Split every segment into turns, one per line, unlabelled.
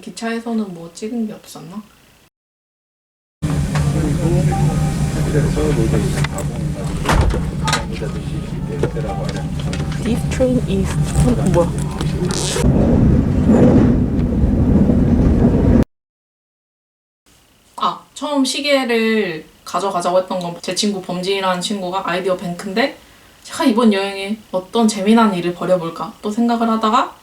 기차에서는 뭐 찍은 게 없었나? This train is 어, 뭐야? 아 처음 시계를 가져가자고 했던 건 제 친구 범진이라는 친구가 아이디어 뱅크인데 제가 이번 여행에 어떤 재미난 일을 벌여볼까 또 생각을 하다가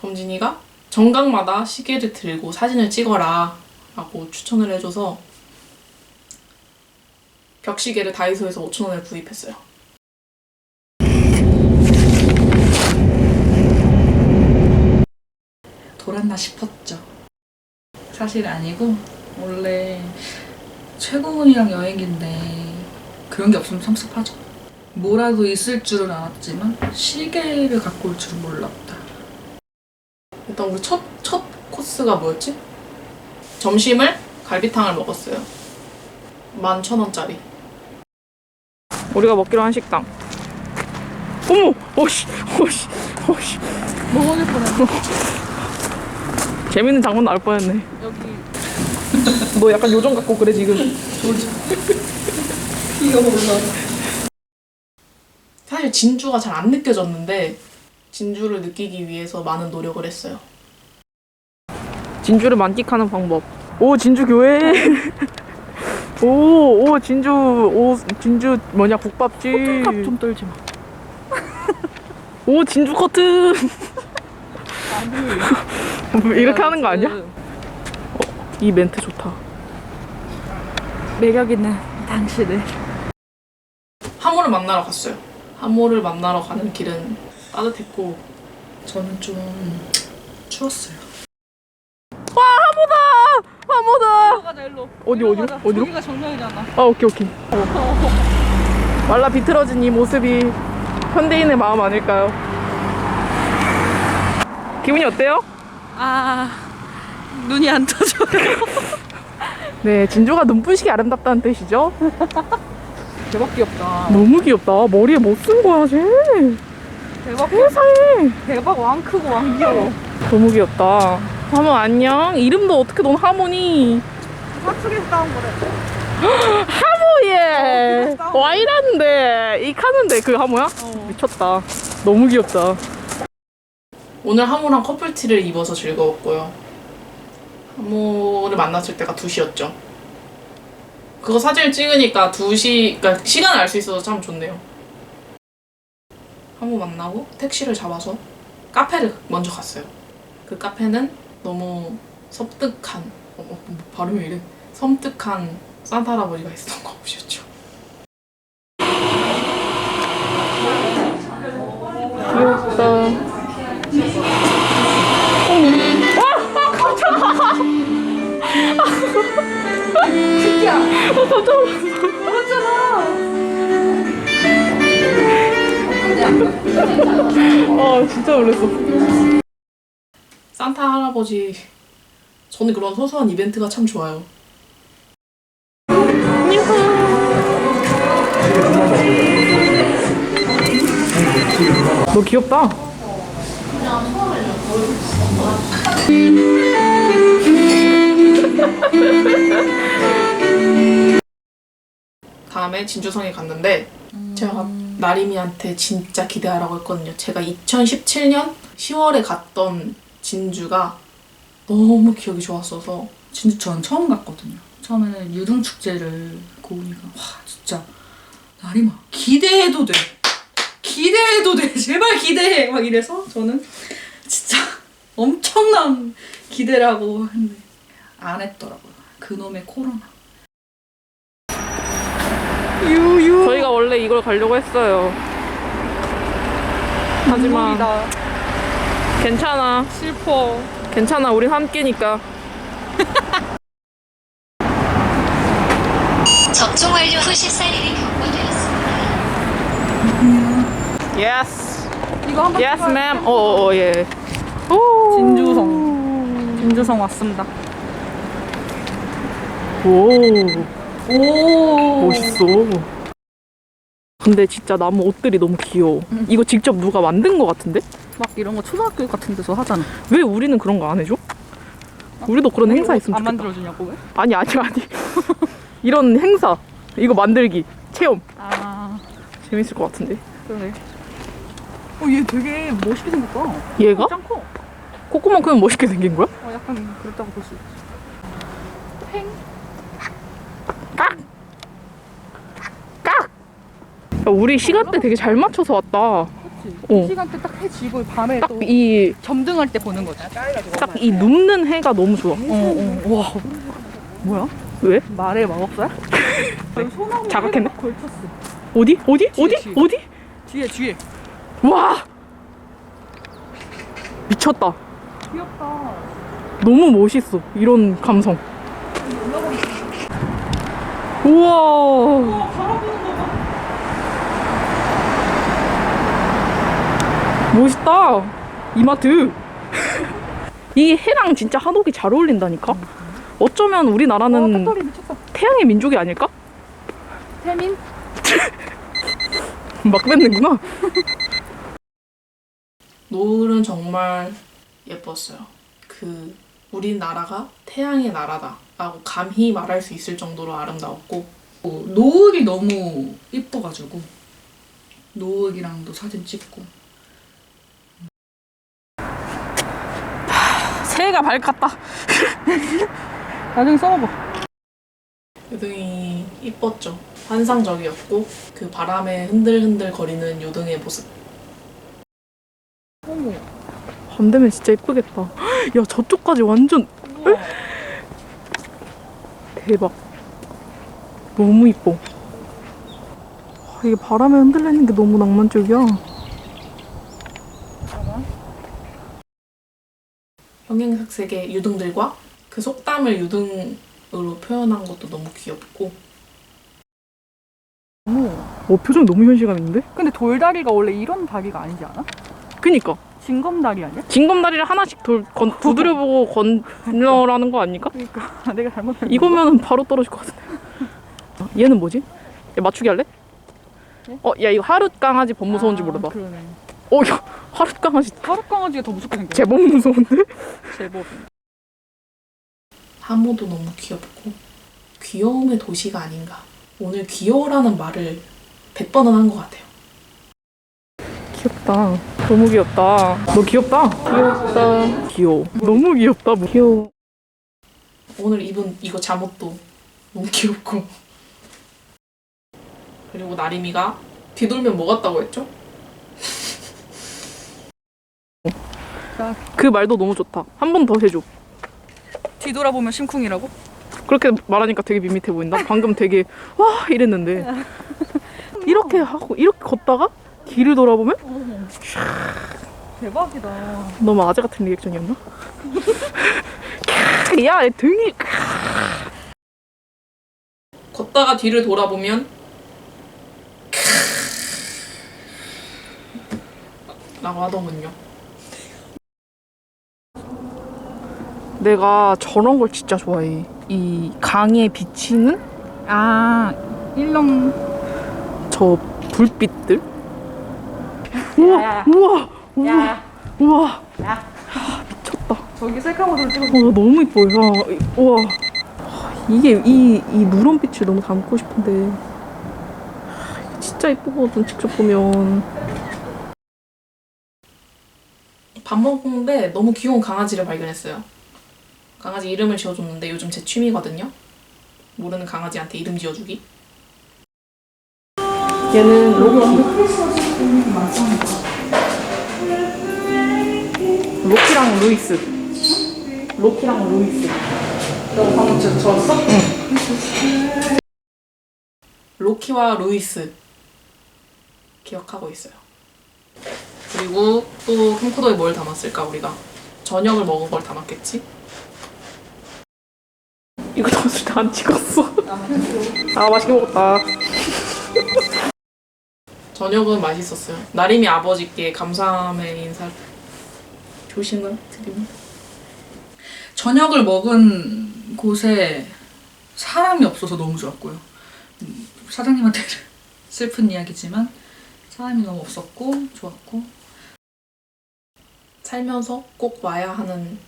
범진이가 정각마다 시계를 들고 사진을 찍어라 라고 추천을 해줘서 벽시계를 다이소에서 5천원에 구입했어요.
돌았나 싶었죠. 사실 아니고 원래 최고문이랑 여행인데 그런 게 없으면 섭섭하죠. 뭐라도 있을 줄은 알았지만 시계를 갖고 올 줄은 몰랐다.
일단 우리 첫, 첫 코스가 뭐였지? 점심을 갈비탕을 먹었어요. 11,000원짜리. 우리가 먹기로 한 식당. 어머! 어씨! 어씨! 어씨!
먹을 뻔했어.
재밌는 장면 나올 뻔했네.
여기
너 약간 요정 같고 그래 지금. 사실 진주가 잘 안 느껴졌는데 진주를 느끼기 위해서 많은 노력을 했어요. 진주를 만끽하는 방법. 오 진주 교회. 오, 오 진주, 오 진주 뭐냐 국밥집.
호들갑 좀 떨지 마.
오 진주 커튼. 이렇게 하는 거 아니야? 이 멘트 좋다.
매력 있는 당신을.
하모를 만나러 갔어요. 하모를 만나러 가는 길은 따뜻했고
저는 좀 추웠어요.
하모다.
가자 일로.
어디,
일로
어디로?
가자.
어디로?
저기가 정면이잖아.
아 오케이 오케이. 말라 비틀어진 이 모습이 현대인의 마음 아닐까요? 기분이 어때요?
아 눈이 안 떠져요.
네, 진주가 눈부시게 아름답다는 뜻이죠?
대박 귀엽다.
너무 귀엽다. 머리에 뭐 쓴 거야, 쟤?
대박
세상에.
대박 왕 크고 왕 귀여워.
너무 귀엽다. 하모 안녕. 이름도 어떻게 넌 하모니?
사측에서 따온 거래.
하모예.
어,
와이라는데 이 카는데 그 하모야?
어.
미쳤다. 너무 귀엽다. 오늘 하모랑 커플티를 입어서 즐거웠고요. 하모를 만났을 때가 2시였죠. 그거 사진을 찍으니까 2시, 그러니까 시간을 알수 있어서 참 좋네요. 하모 만나고 택시를 잡아서 카페를 먼저 갔어요. 그 카페는 너무 섬뜩한, 어, 어, 뭐 발음이 왜 이래? 섬뜩한 산타 할아버지가 있었던 곳이었죠. 아 진짜 놀랐어. 산타 할아버지 저는 그런 소소한 이벤트가 참 좋아요. 너 귀엽다. 다음에 진주성에 갔는데 제가 나림이한테 진짜 기대하라고 했거든요. 제가 2017년 10월에 갔던 진주가 너무 기억이 좋았어서
진짜 전 처음 갔거든요. 처음에는 유등 축제를 고은이가 와 진짜 나리마 기대해도 돼. 기대해도 돼. 제발 기대해. 막 이래서 저는 진짜 엄청난 기대를 하고 했는데 안 했더라고요. 그놈의 코로나. 유유.
저희가 원래 이걸 가려고 했어요. 하지만
눈물이다.
괜찮아.
슬퍼.
괜찮아. 우린 함께니까.
접종 완료 후 시살일이 경고되었습니다.
Yes.
이거 한번
Yes, ma'am. 어, 어, 어, 예. 오.
진주성. 진주성 왔습니다.
오.
오.
멋있어. 근데 진짜 나무 옷들이 너무 귀여워.
응.
이거 직접 누가 만든 거 같은데?
막 이런 거 초등학교 같은 데서 하잖아.
왜 우리는 그런 거 안 해줘? 우리도 그런 행사 있으면
안
좋겠다.
만들어주냐고 왜?
아니 아니 아니. 이런 행사 이거 만들기 체험
아
재밌을 것 같은데.
그러네. 어얘 되게 멋있게 생겼다.
얘가?
짱 커.
코코만큼은 멋있게 생긴 거야?
어 약간 그랬다고 볼 수 있지. 팽.
깍! 야, 우리 시간대 되게 잘 맞춰서 왔다. 어.
이 시간대 딱 해 지고 밤에
딱또이
점등할 때 보는 거지.
딱 이 눕는 해가 너무 좋아.
어, 어. 와. 뭐야?
왜?
말의 마법사야? 여기 소나무
자각했네.
걸쳤어.
어디? 어디?
뒤에,
어디?
뒤에.
어디?
뒤에 뒤에.
와! 미쳤다.
귀엽다.
너무 멋있어. 이런 감성. 우와. 멋있다. 이마트. 이 해랑 진짜 한옥이 잘 어울린다니까. 어쩌면 우리나라는
어.
태양의 민족이 아닐까?
태민?
막 뱉는구나. 노을은 정말 예뻤어요. 그 우리나라가 태양의 나라다 라고 감히 말할 수 있을 정도로 아름다웠고
어, 노을이 너무 이뻐가지고 노을이랑도 사진 찍고
새해가 밝았다.
나중에 써먹어
요등이 이뻤죠. 환상적이었고 그 바람에 흔들흔들 거리는 요등의 모습.
어머
밤 되면 진짜 이쁘겠다. 야 저쪽까지 완전 대박. 너무 이뻐. 와, 이게 바람에 흔들리는 게 너무 낭만적이야. 형형색색의 유등들과 그 속담을 유등으로 표현한 것도 너무 귀엽고. 어, 표정 너무 현실감 있는데?
근데 돌다리가 원래 이런 다리가 아니지 않아?
그니까.
징검다리 아니야?
징검다리를 하나씩 돌, 건, 두드려보고 건너라는 거 아닙니까?
그러니까 내가 잘못
이거면은 바로 떨어질 것 같은데. 얘는 뭐지? 야, 맞추기 할래? 어, 야, 이거 하룻 강아지 법 무서운지 모르다.
그러네
어, 야, 하룻 강아지
하룻 강아지가 더 무섭게 생겼어
제법 무서운데?
제법
하모도 너무 귀엽고 귀여움의 도시가 아닌가. 오늘 귀여워라는 말을 100번은 한 것 같아요. 귀엽다. 너무 귀엽다. 너 귀엽다. 귀엽다. 귀여워. 너무 귀엽다. 뭐. 귀여워. 오늘 입은 이거 잠옷도 너무 귀엽고. 그리고 나림이가 뒤돌면 뭐 같다고 했죠? 그 말도 너무 좋다. 한 번 더 해줘.
뒤돌아보면 심쿵이라고?
그렇게 말하니까 되게 밋밋해 보인다. 방금 되게 와 이랬는데 이렇게 하고 이렇게 걷다가 뒤를 돌아보면
대박이다
너무 아재 같은 리액션이었나? 야, 내 등이 걷다가 뒤를 돌아보면 라고 하더군요. 내가 저런 걸 진짜 좋아해. 이 강에 비치는
아 일렁
저 불빛들. 우와, 우와, 우와, 우와. 아, 미쳤다.
저기 셀카모드로 찍어
와 너무 이뻐요. 야, 이- 우와. 아, 이게 이, 이 누런빛을 너무 담고 싶은데 진짜 이쁘거든 직접 보면. 밥 먹는데 너무 귀여운 강아지를 발견했어요. 강아지 이름을 지어줬는데 요즘 제 취미거든요. 모르는 강아지한테 이름 지어주기. 얘는 로키. 로키랑 루이스. 로키랑 루이스.
너 방금 저 졌어?
로키와 루이스 기억하고 있어요. 그리고 또 캠코더에 뭘 담았을까 우리가? 저녁을 먹은 걸 담았겠지? 이거 담았을 때안 찍었어. 아 맛있게 먹었다. 저녁은 맛있었어요. 나림이 아버지께 감사함의 인사 조심을 드립니다.
저녁을 먹은 곳에 사람이 없어서 너무 좋았고요. 음, 사장님한테 슬픈 이야기지만 사람이 너무 없었고 좋았고
살면서 꼭 와야 하는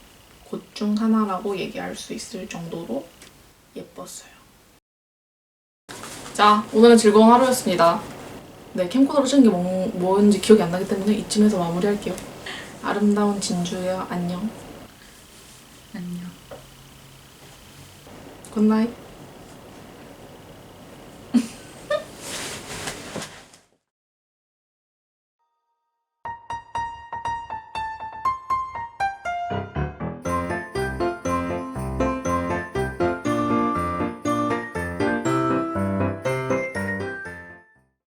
곳 중 하나라고 얘기할 수 있을 정도로 예뻤어요. 자, 오늘은 즐거운 하루였습니다. 네, 캠코더로 찍은 게 뭐, 뭔지 기억이 안 나기 때문에 이쯤에서 마무리할게요. 아름다운 진주야, 안녕.
안녕.
굿나잇.